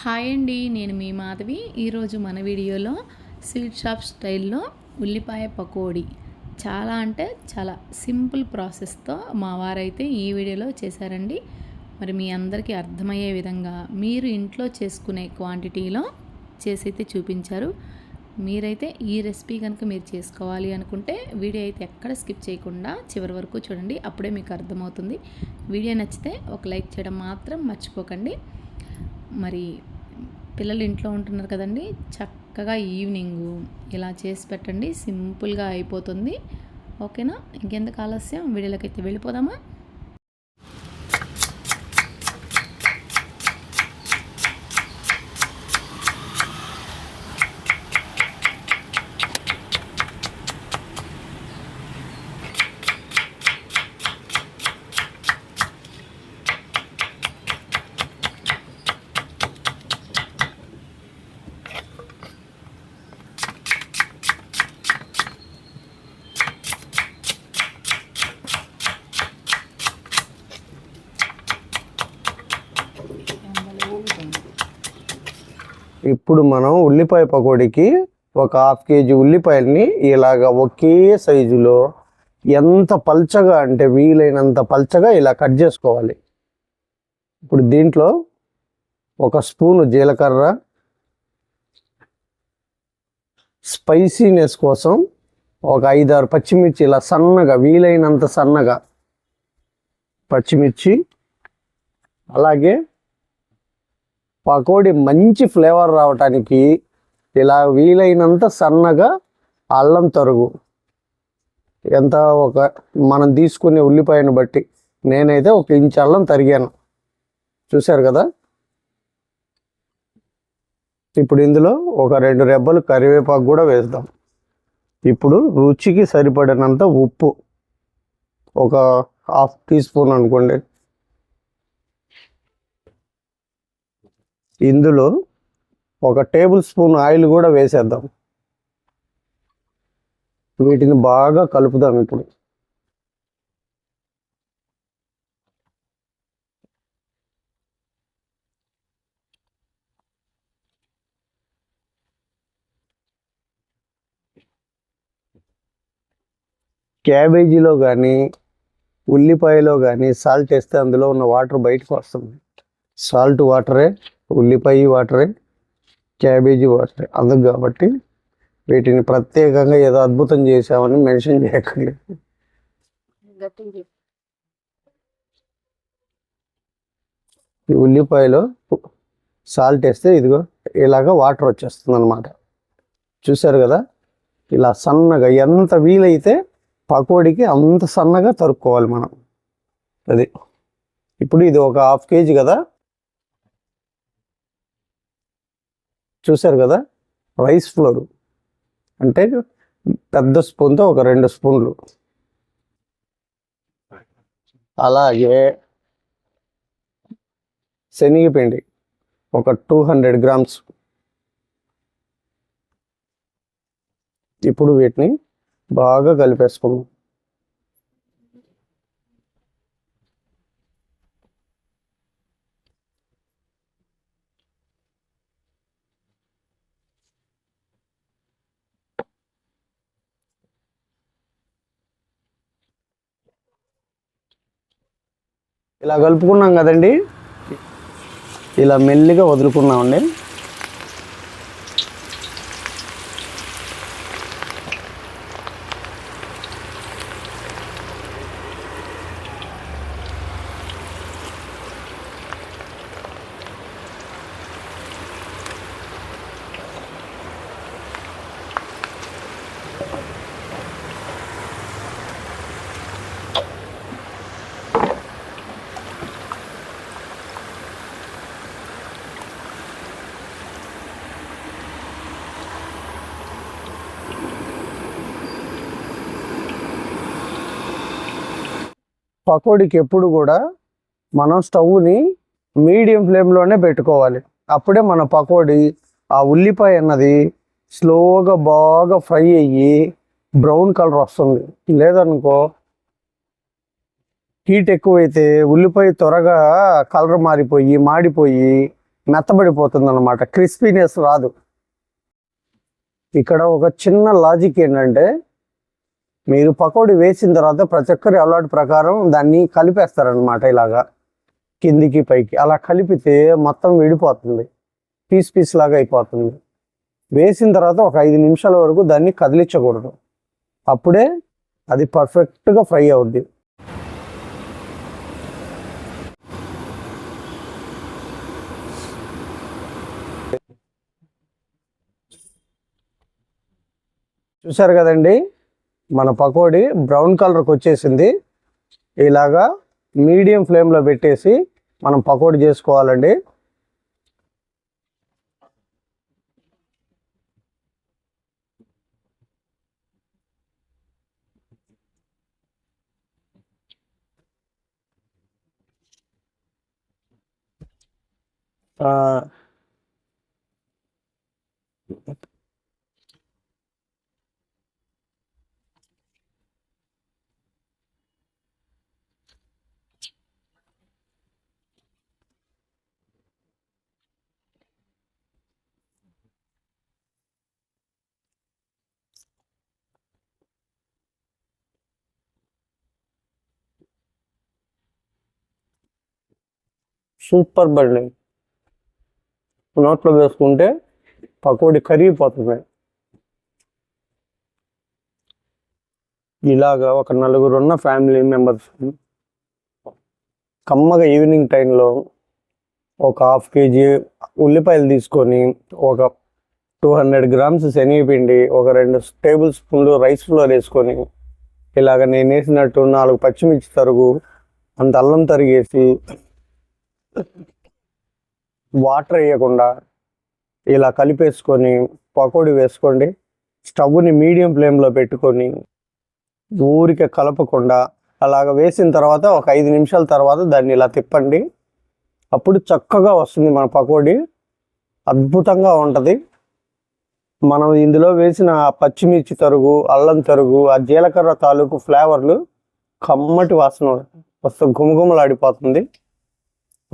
Hi అండి నేను మీ మాధవి. ఈరోజు మన వీడియోలో స్వీట్ షాప్ స్టైల్లో ఉల్లిపాయ పకోడీ. చాలా అంటే చాలా సింపుల్ ప్రాసెస్తో మా వారైతే ఈ వీడియోలో చేశారండి. మరి మీ అందరికీ అర్థమయ్యే విధంగా మీరు ఇంట్లో చేసుకునే క్వాంటిటీలో చేసైతే చూపించారు. మీరైతే ఈ రెసిపీ కనుక మీరు చేసుకోవాలి అనుకుంటే వీడియో అయితే ఎక్కడ స్కిప్ చేయకుండా చివరి వరకు చూడండి అప్పుడే మీకు అర్థమవుతుంది. వీడియో నచ్చితే ఒక లైక్ చేయడం మాత్రం మర్చిపోకండి. మరి పిల్లలు ఇంట్లో ఉంటున్నారు కదండి చక్కగా ఈవినింగ్ ఇలా చేసి పెట్టండి సింపుల్గా అయిపోతుంది. ఓకేనా? ఇంకెందుకు ఆలస్యం? వీడియోలోకి అయితే వెళ్ళిపోదామా? ఇప్పుడు మనం ఉల్లిపాయ పకోడీకి ఒక హాఫ్ కేజీ ఉల్లిపాయల్ని ఇలాగ ఒకే సైజులో ఎంత పల్చగా అంటే వీలైనంత పల్చగా ఇలా కట్ చేసుకోవాలి. ఇప్పుడు దీంట్లో ఒక స్పూను జీలకర్ర స్పైసీనెస్ కోసం ఒక ఐదారు పచ్చిమిర్చి ఇలా సన్నగా వీలైనంత సన్నగా పచ్చిమిర్చి అలాగే పకోడీ మంచి ఫ్లేవర్ రావటానికి ఇలా వీలైనంత సన్నగా అల్లం తరుగు. ఎంత ఒక మనం తీసుకునే ఉల్లిపాయను బట్టి నేనైతే ఒక ఇంచు అల్లం తరిగాను. చూశారు కదా? ఇప్పుడు ఇందులో ఒక రెండు రెబ్బలు కరివేపాకు కూడా వేద్దాం. ఇప్పుడు రుచికి సరిపడినంత ఉప్పు. ఒక హాఫ్ టీ స్పూన్ అనుకోండి. ఇందులో ఒక టేబుల్ స్పూన్ ఆయిల్ కూడా వేసేద్దాం. వీటిని బాగా కలుపుదాం ఇప్పుడు. క్యాబేజీలో కానీ ఉల్లిపాయలో కానీ సాల్ట్ వేస్తే అందులో ఉన్న వాటర్ బయటకు వస్తుంది. సాల్ట్ వాటరే ఉల్లిపాయ వాటరే క్యాబేజీ వాటరే అందుకు కాబట్టి వీటిని ప్రత్యేకంగా ఏదో అద్భుతం చేసామని మెన్షన్ చేయకండి. ఈ ఉల్లిపాయలో సాల్ట్ వేస్తే ఇదిగో ఇలాగ వాటర్ వచ్చేస్తుంది అనమాట చూసారు కదా? ఇలా సన్నగా ఎంత వీలైతే పకోడీకి అంత సన్నగా తరుక్కోవాలి మనం. అది. ఇప్పుడు ఇది ఒక హాఫ్ కేజీ కదా? చూశారు కదా? Rice flour. అంటే పెద్ద స్పూన్తో ఒక రెండు స్పూన్లు. అలాగే శనగపిండి ఒక టూ హండ్రెడ్ గ్రామ్స్. ఇప్పుడు వీటిని బాగా కలిపేసుకుందాం. ఇలా కలుపుకున్నాం కదండి. ఇలా మెల్లిగా వదులుకున్నామండి. పకోడీకి ఎప్పుడు కూడా మనం స్టవ్ని మీడియం ఫ్లేమ్లోనే పెట్టుకోవాలి. అప్పుడే మన పకోడీ ఆ ఉల్లిపాయ అన్నది స్లోగా బాగా ఫ్రై అయ్యి బ్రౌన్ కలర్ వస్తుంది. లేదనుకో హీట్ ఎక్కువైతే ఉల్లిపాయ త్వరగా కలర్ మారిపోయి మాడిపోయి మెత్తబడిపోతుంది అనమాట క్రిస్పీనెస్ రాదు. ఇక్కడ ఒక చిన్న లాజిక్ ఏంటంటే మీరు పకోడీ వేసిన తర్వాత ప్రతి ఒక్కరి అలవాటు ప్రకారం దాన్ని కలిపేస్తారనమాట ఇలాగా కిందికి పైకి. అలా కలిపితే మొత్తం విడిపోతుంది. పీస్ పీస్ లాగా అయిపోతుంది. వేసిన తర్వాత ఒక ఐదు నిమిషాల వరకు దాన్ని కదిలించకూడదు. అప్పుడే అది పర్ఫెక్ట్గా ఫ్రై అవుద్ది. చూసారు కదండి? మన పకోడీ బ్రౌన్ కలర్కి వచ్చేసింది. ఇలాగా మీడియం ఫ్లేమ్లో పెట్టేసి మనం పకోడీ చేసుకోవాలండి. ఆ, సూపర్ బండి. నోట్లో వేసుకుంటే పకోడీ కరిగిపోతుంది. ఇలాగా ఒక నలుగురు ఉన్న ఫ్యామిలీ మెంబర్స్ కమ్మగా ఈవినింగ్ టైంలో ఒక హాఫ్ కేజీ ఉల్లిపాయలు తీసుకొని ఒక టూ హండ్రెడ్ గ్రామ్స్ శనగపిండి ఒక రెండు టేబుల్ స్పూన్లు రైస్ ఫ్లోర్ వేసుకొని ఇలాగ నేను వేసినట్టు నాలుగు పచ్చిమిర్చి తరుగు అంత అల్లం తరిగేసి వాటర్ వేయకుండా ఇలా కలిపేసుకొని పకోడీ వేసుకోండి. స్టవ్ని మీడియం ఫ్లేమ్లో పెట్టుకొని ఊరికే కలపకుండా అలాగ వేసిన తర్వాత ఒక ఐదు నిమిషాల తర్వాత దాన్ని ఇలా తిప్పండి. అప్పుడు చక్కగా వస్తుంది మన పకోడీ. అద్భుతంగా ఉంటుంది. మనం ఇందులో వేసిన పచ్చిమిర్చి తరుగు అల్లం తరుగు ఆ జీలకర్ర తాలూకు ఫ్లేవర్లు కమ్మటి వాసన వస్తూ గుమగుమలాడిపోతుంది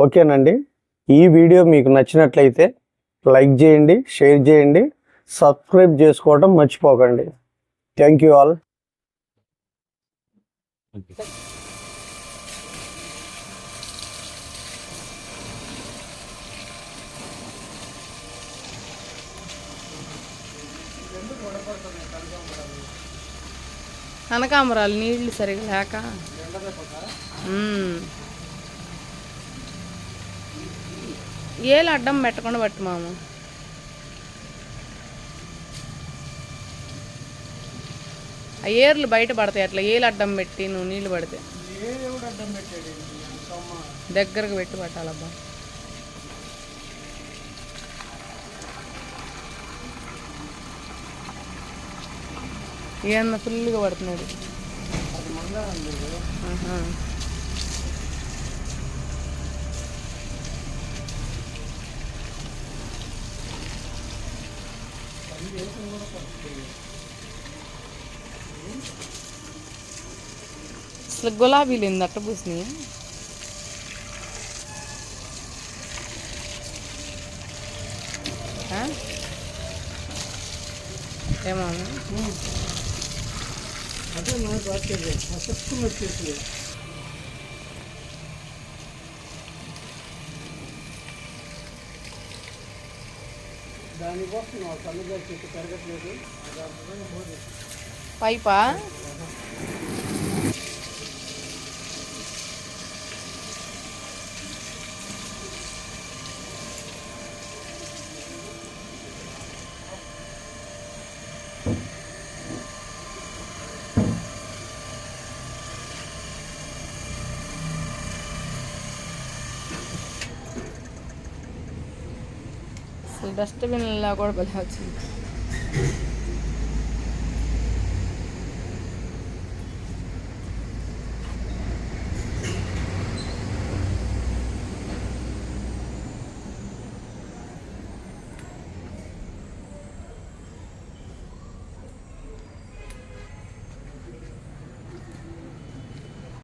ఓకేనండి. ఈ వీడియో మీకు నచ్చినట్లయితే లైక్ చేయండి షేర్ చేయండి సబ్స్క్రైబ్ చేసుకోవడం మర్చిపోకండి. Thank you all. కనకాంబరాలు నీళ్ళు సరిగా లేక. ఏళ్ళు ఏలు అడ్డం పెట్టకుండా పట్టు మామ. ఆ ఏర్లు బయట పడతాయి అట్లా. ఏలు అడ్డం పెట్టి నువ్వు నీళ్ళు పడితే. దగ్గరకు పెట్టి పట్టాలబ్బా. ఏమన్నా ఫుల్గా పడుతున్నాడు. అసలు గులాబీలు ఏంది అట్ట పూసినాయి ఏమో అదే నాకు వచ్చేది ఫస్ట్ వచ్చేసి దానికోసం సన్నగా చెట్టు పెరగట్లేదు పైపా? అసలు డస్ట్బిన్లో కూడా భలే వచ్చింది